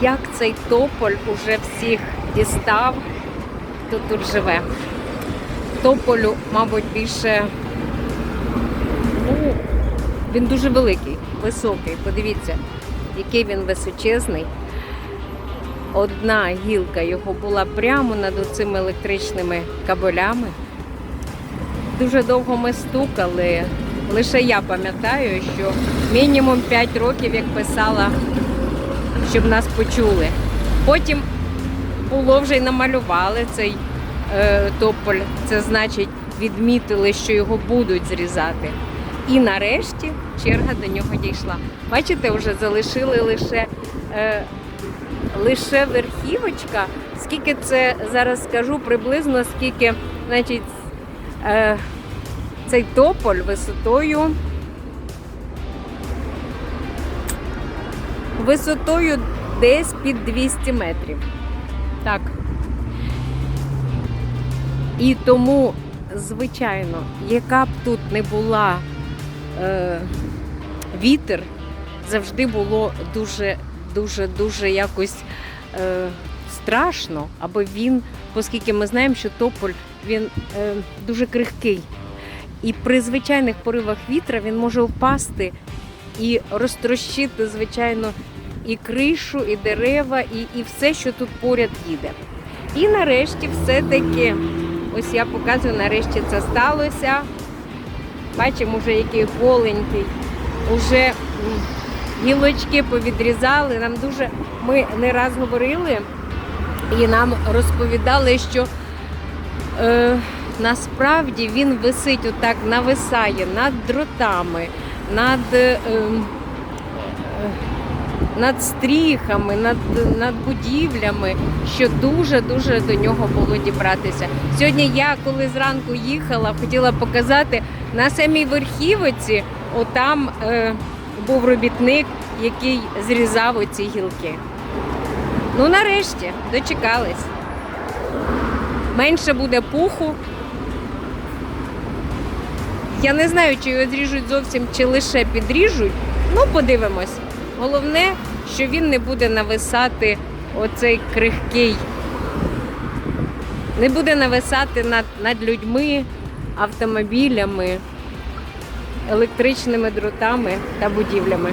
як цей тополь уже всіх дістав, хто тут живе. Тополю, мабуть, більше. Ну, він дуже великий, високий. Подивіться, який він височезний. Одна гілка його була прямо над цими електричними кабелями. Дуже довго ми стукали. Лише я пам'ятаю, що мінімум 5 років, як писала, щоб нас почули. Потім було вже й намалювали цей е, тополь. Це значить, відмітили, що його будуть зрізати. І нарешті черга до нього дійшла. Бачите, вже залишили лише, е, лише верхівочка. Скільки це зараз скажу, приблизно скільки, значить, е, цей тополь висотою. Висотою десь під 200 метрів. Так. І тому, звичайно, яка б тут не була е, вітер, завжди було дуже, дуже, дуже якось е, страшно, аби він, оскільки ми знаємо, що тополь він е, дуже крихкий. І при звичайних поривах вітра він може впасти і розтрощити, звичайно, і кришу, і дерева, і, і все, що тут поряд їде. І нарешті все-таки, ось я показую, нарешті це сталося. Бачимо, вже який голенький. Уже гілочки повідрізали. Нам дуже ми не раз говорили і нам розповідали, що е, насправді він висить отак, нависає над дротами, над. Е, е, над стріхами, над, над будівлями, що дуже-дуже до нього було дібратися. Сьогодні я, коли зранку їхала, хотіла показати на самій верхівоці, отам е, був робітник, який зрізав оці гілки. Ну, нарешті, дочекались. Менше буде пуху. Я не знаю, чи його зріжуть зовсім, чи лише підріжуть. Ну, подивимось. Головне, що він не буде нависати оцей крихкий, не буде нависати над, над людьми, автомобілями, електричними дротами та будівлями.